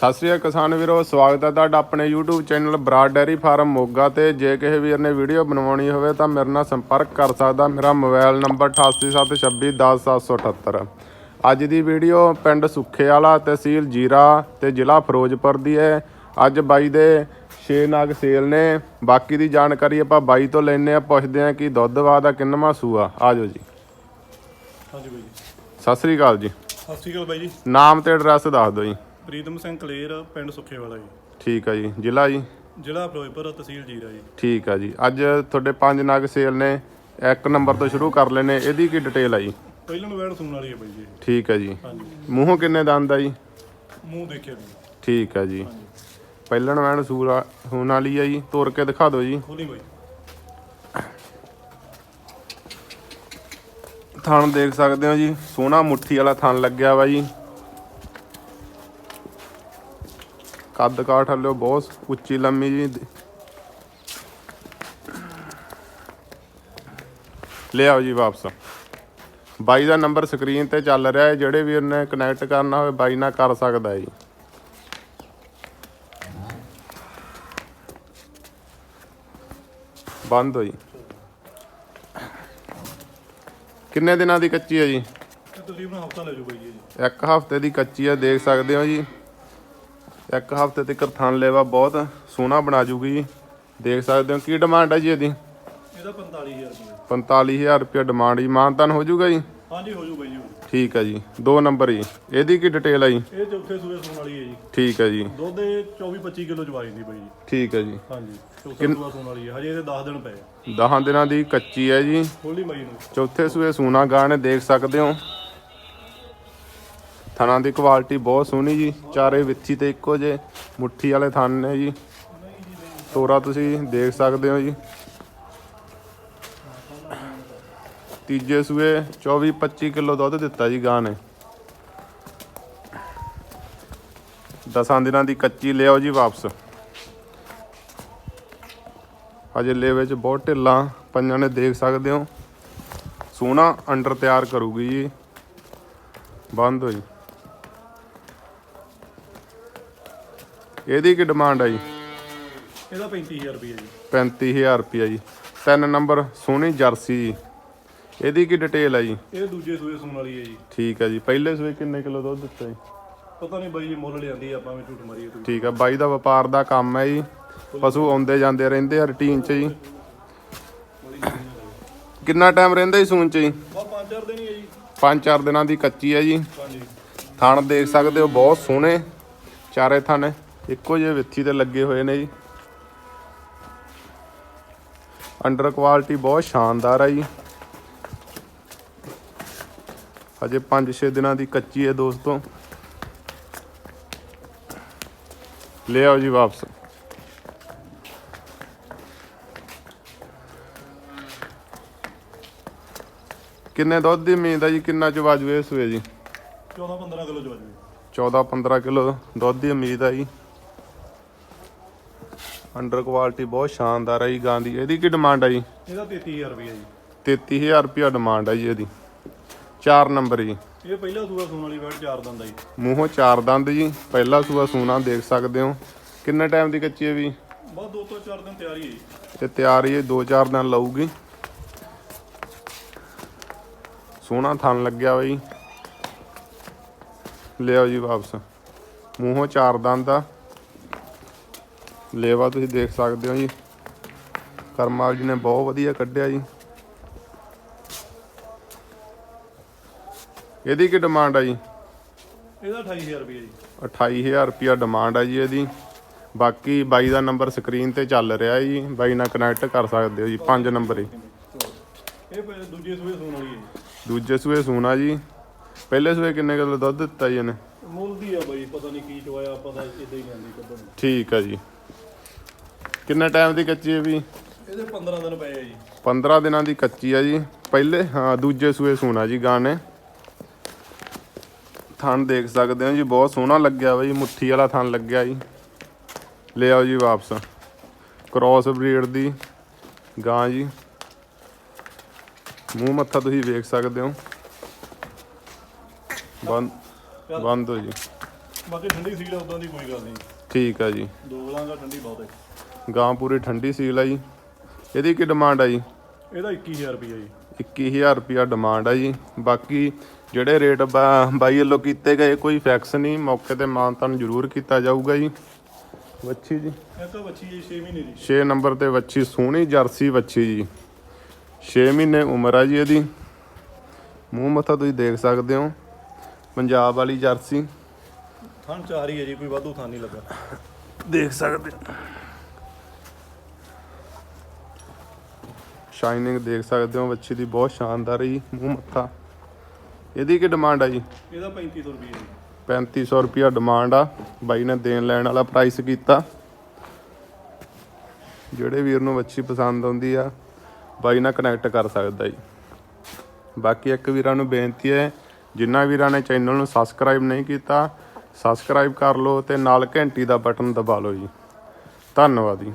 ਸਤਿ ਸ੍ਰੀ ਅਕਾਲ ਕਿਸਾਨ ਵੀਰੋ ਸਵਾਗਤ ਹੈ ਤੁਹਾਡਾ ਆਪਣੇ YouTube channel Brar dairy farm Moga ਤੇ। ਜੇ ਕਿਸੇ ਵੀਰ ਨੇ ਵੀਡੀਓ ਬਣਵਾਉਣੀ ਹੋਵੇ ਤਾਂ ਮੇਰੇ ਨਾਲ ਸੰਪਰਕ ਕਰ ਸਕਦਾ। ਮੇਰਾ ਮੋਬਾਈਲ ਨੰਬਰ 8876210778 ਅੱਜ ਦੀ ਵੀਡੀਓ ਪਿੰਡ ਸੁੱਖੇ ਵਾਲਾ ਤਹਿਸੀਲ ਜੀਰਾ ਤੇ ਜ਼ਿਲ੍ਹਾ ਫਿਰੋਜ਼ਪੁਰ ਦੀ ਹੈ। ਅੱਜ ਬਾਈ ਦੇ 6 ਨਾਗ ਸੇਲ ਨੇ। ਬਾਕੀ ਦੀ ਜਾਣਕਾਰੀ ਆਪਾਂ ਬਾਈ ਤੋਂ ਲੈਣੇ ਆ ਪੁੱਛਦੇ ਆ ਕਿ ਦੁੱਧ ਵਾਦਾ ਕਿੰਨਵਾਂ ਸੂਆ। ਆਜੋ ਜੀ। ਹਾਂਜੀ ਬਾਈ ਜੀ। ਸਤਿ ਸ੍ਰੀ ਅਕਾਲ ਜੀ। ਸਤਿ ਸ਼੍ਰੀ ਅਕਾਲ ਬਾਈ ਜੀ। ਨਾਮ ਤੇ ਐਡਰੈਸ ਦੱਸ ਦਿਓ ਜੀ। ਪ੍ਰੀਤਮ ਸਿੰਘ ਕਲੇਰ ਪਿੰਡ ਸੁੱਖੇ ਵਾਲਾ ਜੀ। ਠੀਕ ਆ ਜੀ। ਜ਼ਿਲ੍ਹਾ ਜੀ? ਜ਼ਿਲ੍ਹਾ ਫਿਰੋਜ਼ਪੁਰ ਤਹਿਸੀਲ ਜੀਰਾ ਜੀ। ਠੀਕ ਆ ਜੀ। ਅੱਜ ਤੁਹਾਡੇ ਪੰਜ ਨਗ ਸੇਲ ਨੇ ਇੱਕ ਨੰਬਰ ਤੋਂ ਸ਼ੁਰੂ ਕਰ ਲੈਨੇ ਇਹਦੀ ਕੀ ਡਿਟੇਲ ਆ ਜੀ? ਪਹਿਲਾਂ ਵੈਣ ਸੁਣਨ ਵਾਲੀ ਹੈ ਬਾਈ ਜੀ। ਠੀਕ ਆ ਜੀ। ਹਾਂਜੀ। ਮੂੰਹੋਂ ਕਿੰਨੇ ਦੰਦ ਆ ਜੀ? ਮੂੰਹ ਦੇਖਿਆ ਜੀ। ਠੀਕ ਆ ਜੀ। ਹਾਂਜੀ। ਪਹਿਲਣ ਵੈਣ ਸੂਰਾ ਹੋਣ ਵਾਲੀ ਆ ਜੀ। ਤੋੜ ਕੇ ਦਿਖਾ ਦਿਓ ਜੀ। ਖੋਲੀ ਬਾਈ। ਥਣ ਦੇਖ ਸਕਦੇ ਹੋ ਜੀ। ਸੋਹਣਾ ਮੁੱਠੀ ਵਾਲਾ ਥਣ ਲੱਗਿਆ ਵਾ ਜੀ। ਕੱਦ ਕਾਠ ਹਲਿਓ ਬਹੁਤ ਉੱਚੀ ਲੰਮੀ ਜੀ। ਲੈ ਆਓ ਜੀ ਵਾਪਸ। ਬਾਈ ਦਾ ਨੰਬਰ ਸਕਰੀਨ ਤੇ ਚੱਲ ਰਿਹਾ ਹੈ ਜਿਹੜੇ ਵੀਰ ਨੇ ਕਨੈਕਟ ਕਰਨਾ ਹੋਵੇ ਬਾਈ ਨਾਲ ਕਰ ਸਕਦਾ ਹੈ ਜੀ। ਬੰਦ ਹੋਈ। ਕਿੰਨੇ ਦਿਨਾਂ ਦੀ ਕੱਚੀ ਹੈ ਜੀ? ਤਕਰੀਬਨ ਹਫਤਾ ਲੈ ਜਾਓ ਬਾਈ ਜੀ। ਇੱਕ ਹਫ਼ਤੇ ਦੀ ਕੱਚੀ ਆ ਦੇਖ ਸਕਦੇ ਹੋ ਜੀ। ਇੱਕ ਹਫ਼ਤੇ ਤੱਕ ਥਣ ਲੈਵਾ ਬਹੁਤ ਸੋਹਣਾ ਬਣਾ ਜੂਗੀ ਜੀ। ਦੇਖ ਸਕਦੇ ਹੋ ਕੀ ਡਿਮਾਂਡ ਹੈ ਜੀ ਇਹਦੀ? ਇਹਦਾ 45000 ਰੁਪਏ। 45000 ਰੁਪਏ ਡਿਮਾਂਡ ਜੀ। ਮਾਨਤਨ ਹੋ ਜਾਊਗਾ ਜੀ? ਹਾਂਜੀ ਹੋ ਜੂ ਬਾਈ ਜੀ। ਠੀਕ ਹੈ ਜੀ। ਦੋ ਨੰਬਰ ਜੀ। ਇਹਦੀ ਕੀ ਡਿਟੇਲ ਹੈ ਜੀ? ਇਹ ਚੌਥੇ ਸੂਏ ਸੁਣਨ ਵਾਲੀ ਹੈ ਜੀ। ਠੀਕ ਹੈ ਜੀ। ਦੁੱਧ ਇਹ 24 25 ਕਿਲੋ ਚਵਾਈ ਦੀ ਬਾਈ ਜੀ। ਠੀਕ ਹੈ ਜੀ। ਹਾਂਜੀ ਚੌਥਾ ਸੂਆ ਵਾਲੀ ਹੈ। ਹਜੇ ਇਹਦੇ 10 ਦਿਨ ਪਏ ਆ। 10 ਦਿਨਾਂ ਦੀ ਕੱਚੀ ਹੈ ਜੀ। ਖੋਲੀ ਬਾਈ ਨੂੰ। ਚੌਥੇ ਸੂਏ ਸੂਨਾ ਗਾਣੇ ਦੇਖ ਸਕਦੇ ਹੋ। ਥਣਾਂ ਦੀ ਕੁਆਲਿਟੀ ਬਹੁਤ ਸੋਹਣੀ ਜੀ। ਚਾਰੇ ਵਿੱਥੀ ਤੇ ਇੱਕੋ ਜੇ ਮੁੱਠੀ ਵਾਲੇ ਥਣ ਨੇ ਜੀ। ਤੋਰਾ ਤੁਸੀਂ ਦੇਖ ਸਕਦੇ ਹੋ ਜੀ। ਤੀਜੇ ਸੂਏ 24 25 ਕਿਲੋ ਦੁੱਧ ਦਿੱਤਾ ਜੀ ਗਾਂ ਨੇ। ਦਸਾਂ ਦਿਨਾਂ ਦੀ ਕੱਚੀ ਲਿਆਓ ਜੀ ਵਾਪਸ। ਅਜੇ ਲੈ ਵਿੱਚ ਬਹੁਤ ਢਿੱਲਾਂ, ਪੰਜਾਂ ਨੇ ਦੇਖ ਸਕਦੇ ਹੋ। ਸੋਹਣਾ ਅੰਡਰ ਤਿਆਰ ਕਰੂਗੀ ਜੀ। ਬੰਦ ਹੋ ਇਹਦੀ ਕੀ ਡਿਮਾਂਡ ਹੈ ਜੀ? ਇਹਦਾ 35000 ਰੁਪਏ ਜੀ। 35000 ਰੁਪਇਆ ਜੀ। ਤਿੰਨ ਨੰਬਰ ਸੋਹਣੀ ਜਰਸੀ ਜੀ। ਇਹਦੀ ਕੀ ਡਿਟੇਲ ਹੈ ਜੀ? ਇਹ ਦੂਜੇ ਸੂਏ ਸੁਣਨ ਵਾਲੀ ਹੈ ਜੀ। ਠੀਕ ਹੈ ਜੀ। ਪਹਿਲੇ ਸੂਏ ਕਿੰਨੇ ਕਿਲੋ ਦੁੱਧ ਦਿੱਤਾ ਜੀ? ਪਤਾ ਨਹੀਂ ਬਾਈ ਜੀ ਮੁੱਲ ਲਿਆਂਦੀ ਆਪਾਂ ਵੀ ਝੂਠ ਮਾਰੀਏ ਤੁਸੀਂ ਠੀਕ ਹੈ ਬਾਈ ਦਾ ਵਪਾਰ ਦਾ ਕੰਮ ਹੈ ਜੀ। ਪਸ਼ੂ ਆਉਂਦੇ ਜਾਂਦੇ ਰਹਿੰਦੇ ਆ ਰੁਟੀਨ 'ਚ ਜੀ। ਕਿੰਨਾ ਟਾਈਮ ਰਹਿੰਦਾ ਜੀ ਸੂਣ 'ਚ ਜੀ? ਬਾ ਪੰਜ ਚਾਰ ਦਿਨ ਹੀ ਹੈ ਜੀ। ਪੰਜ ਚਾਰ ਦਿਨਾਂ ਦੀ ਕੱਚੀ ਹੈ ਜੀ। ਹਾਂਜੀ। ਥਣ ਦੇਖ ਸਕਦੇ ਹੋ ਬਹੁਤ ਸੋਹਣੇ। ਚਾਰੇ ਥਣ। ਇੱਕੋ ਜਿਹੇ ਵਿੱਥੀ ਤੇ ਲੱਗੇ ਹੋਏ ਨੇ ਜੀ। ਅੰਡਰ ਕੁਆਲਿਟੀ ਬਹੁਤ ਸ਼ਾਨਦਾਰ ਹੈ ਜੀ। ਹਜੇ 5-6 ਦਿਨਾਂ ਦੀ ਕੱਚੀ ਹੈ ਦੋਸਤੋ। ਲੈ ਆਓ ਜੀ ਵਾਪਸ। ਕਿੰਨੇ ਦੁੱਧ ਦੀ ਉਮੀਦ ਹੈ ਜੀ? ਕਿੰਨਾ ਚ ਵਾਜਵੇ ਸੂਏ ਜੀ? 14 15 ਕਿਲੋ ਚਵਾ ਜੀ 14-15 ਕਿਲੋ ਦੁੱਧ ਦੀ ਉਮੀਦ ਹੈ ਜੀ। ਅੰਡਰ ਕੁਆਲਿਟੀ ਬਹੁਤ ਸ਼ਾਨਦਾਰ ਹੈ ਜੀ ਗਾਂ ਦੀ। ਇਹਦੀ ਕੀ ਡਿਮਾਂਡ ਹੈ ਜੀ? ਇਹਦਾ 33000 ਰੁਪਏ ਜੀ। 33000 ਰੁਪਿਆ ਡਿਮਾਂਡ ਹੈ ਜੀ ਇਹਦੀ। 4 ਨੰਬਰ ਜੀ। ਇਹ ਪਹਿਲਾ ਸੂਆ ਸੂਣ ਵਾਲੀ ਵੈਟ ਚਾਰ ਦੰਦਾ ਜੀ। ਮੂੰਹੋਂ ਚਾਰ ਦੰਦ ਜੀ। ਪਹਿਲਾ ਸੂਆ ਸੂਣਾ ਦੇਖ ਸਕਦੇ ਹੋ। ਕਿੰਨੇ ਟਾਈਮ ਦੀ ਕੱਚੀ ਹੈ ਵੀ? ਬਸ ਦੋ ਤੋਂ ਚਾਰ ਦਿਨ ਤਿਆਰੀ ਹੈ ਜੀ। ਤੇ ਤਿਆਰ ਹੀ 2-4 ਦਿਨ ਲਊਗੀ। ਸੋਹਣਾ ਥਣ ਲੱਗਿਆ ਜੀ। ਲਿਆਓ ਜੀ ਵਾਪਸ। ਮੂੰਹੋਂ ਚਾਰ ਦੰਦ ਆ। ਲੇਵਾ ਤੁਸੀਂ ਦੇਖ ਸਕਦੇ ਹੋ ਜੀ। ਕਰਮਾਲ ਜੀ ਨੇ ਬਹੁਤ ਵਧੀਆ ਕੱਢਿਆ ਜੀ। ਇਹਦੀ ਕੀ ਡਿਮਾਂਡ ਆ ਜੀ? ਇਹਦਾ 28000 ਰੁਪਏ ਜੀ। 28000 ਰੁਪਿਆ ਡਿਮਾਂਡ ਆ ਜੀ ਇਹਦੀ। ਬਾਕੀ ਬਾਈ ਦਾ ਨੰਬਰ ਸਕਰੀਨ ਤੇ ਚੱਲ ਰਿਹਾ ਜੀ। ਬਾਈ ਨਾਲ ਕਨੈਕਟ ਕਰ ਸਕਦੇ ਹੋ ਜੀ ਪੰਜ ਨੰਬਰ ਹੀ। ਇਹ ਦੂਜੇ ਸੂਏ ਸੂਣ ਵਾਲੀ ਹੈ ਜੀ। ਦੂਜੇ ਸੂਏ ਸੂਣਾ ਜੀ। ਪਹਿਲੇ ਸੂਏ ਕਿੰਨੇ ਕਿਲੋ ਦੁੱਧ ਦਿੱਤਾ ਜੀ ਇਹਨੇ? ਮੁੱਲ ਦੀ ਆ ਬਾਈ ਪਤਾ ਨਹੀਂ ਕੀ ਚਵਾਇਆ ਪਤਾ ਇਦਾਂ ਹੀ ਜਾਂਦੀ ਕੱਢਣ ਠੀਕ ਆ ਜੀ। ਕਿੰਨੇ ਟਾਈਮ ਦੀ ਕੱਚੀ ਹੈ ਵੀ? ਇਹਦੇ 15 ਦਿਨ ਪਏ ਆ ਜੀ। 15 ਦਿਨਾਂ ਦੀ ਕੱਚੀ ਆ ਜੀ। ਪਹਿਲੇ ਹਾਂ ਦੂਜੇ ਸੂਏ ਸੂਣਾ ਜੀ ਗਾਂ ਨੇ ਥਣ ਦੇਖ ਸਕਦੇ ਹੋ ਜੀ ਬਹੁਤ ਸੋਹਣਾ ਲੱਗਿਆ ਜੀ ਮੁੱਠੀ ਵਾਲਾ ਥਣ ਲੱਗਿਆ ਜੀ। ਲੈ ਆਓ ਜੀ ਵਾਪਸ। ਕ੍ਰਾਸ ਬਰੀਡ ਦੀ ਗਾਂ ਜੀ। ਮੂੰਹ ਮੱਥਾ ਤੁਸੀਂ ਵੇਖ ਸਕਦੇ ਹੋ। ਬੰਦ ਬੰਦ ਹੋ ਜੀ। ਬਾਕੀ ਠੰਡੀ ਸੀਲ ਉਦਾਂ ਦੀ ਕੋਈ ਗੱਲ ਨਹੀਂ। ਠੀਕ ਆ ਜੀ। ਦੋ ਗਲਾਂਗਾ ਠੰਡੀ ਬਹੁਤ ਹੈ। ਗਾਂ ਪੂਰੀ ਠੰਡੀ ਸੀਲ ਆ ਜੀ। ਇਹਦੀ ਕੀ ਡਿਮਾਂਡ ਆ ਜੀ? ਇਹਦਾ 21000 ਰੁਪਏ ਜੀ। 21000 ਰੁਪਿਆ ਡਿਮਾਂਡ ਆ ਜੀ। ਬਾਕੀ ਜਿਹੜੇ ਰੇਟ ਬਾਈ ਵੱਲੋਂ ਕੀਤੇ ਗਏ ਕੋਈ ਫੈਕਸ ਨਹੀਂ। ਮੌਕੇ ਤੇ ਮਾਨਤਾਨ ਜ਼ਰੂਰ ਕੀਤਾ ਜਾਊਗਾ ਜੀ। ਵੱਛੀ ਜੀ। ਇੱਕ ਬੱਚੀ ਜੀ 6 ਮਹੀਨੇ ਦੀ। 6 ਨੰਬਰ ਤੇ ਵੱਛੀ ਸੋਹਣੀ ਜਰਸੀ ਵੱਛੀ ਜੀ। 6 ਮਹੀਨੇ ਉਮਰ ਆ ਜੀ ਇਹਦੀ। ਮੂੰਹ ਮੱਥਾ ਤੁਸੀਂ ਦੇਖ ਸਕਦੇ ਹੋ। ਪੰਜਾਬ ਵਾਲੀ ਜਰਸੀ। ਥਣ ਚਾਰ ਹੀ ਜੀ ਕੋਈ ਵਾਧੂ ਥਣ ਨਹੀਂ ਲੱਗਾ। ਦੇਖ ਸਕਦੇ ਸ਼ਾਈਨਿੰਗ ਦੇਖ ਸਕਦੇ ਹੋ ਵੱਛੀ ਦੀ ਬਹੁਤ ਸ਼ਾਨਦਾਰ ਹੈ ਮੂੰਹ ਮੱਥਾ। ਇਹਦੀ ਕੀ ਡਿਮਾਂਡ ਆ ਜੀ? ਇਹਦਾ 3500 ਰੁਪਏ ਜੀ। 3500 ਰੁਪਿਆ ਡਿਮਾਂਡ ਆ। ਬਾਈ ਨੇ ਦੇਣ ਲੈਣ ਵਾਲਾ ਪ੍ਰਾਈਸ ਕੀਤਾ। ਜਿਹੜੇ ਵੀਰ ਨੂੰ ਵੱਛੀ ਪਸੰਦ ਆਉਂਦੀ ਆ ਬਾਈ ਨਾਲ ਕਨੈਕਟ ਕਰ ਸਕਦਾ ਜੀ। ਬਾਕੀ ਇੱਕ ਵੀਰਾਂ ਨੂੰ ਬੇਨਤੀ ਹੈ ਜਿਨ੍ਹਾਂ ਵੀਰਾਂ ਨੇ ਚੈਨਲ ਨੂੰ ਸਬਸਕ੍ਰਾਈਬ ਨਹੀਂ ਕੀਤਾ ਸਬਸਕ੍ਰਾਈਬ ਕਰ ਲਓ ਤੇ ਨਾਲ ਘੰਟੀ ਦਾ ਬਟਨ ਦਬਾ ਲਓ ਜੀ। ਧੰਨਵਾਦ ਜੀ।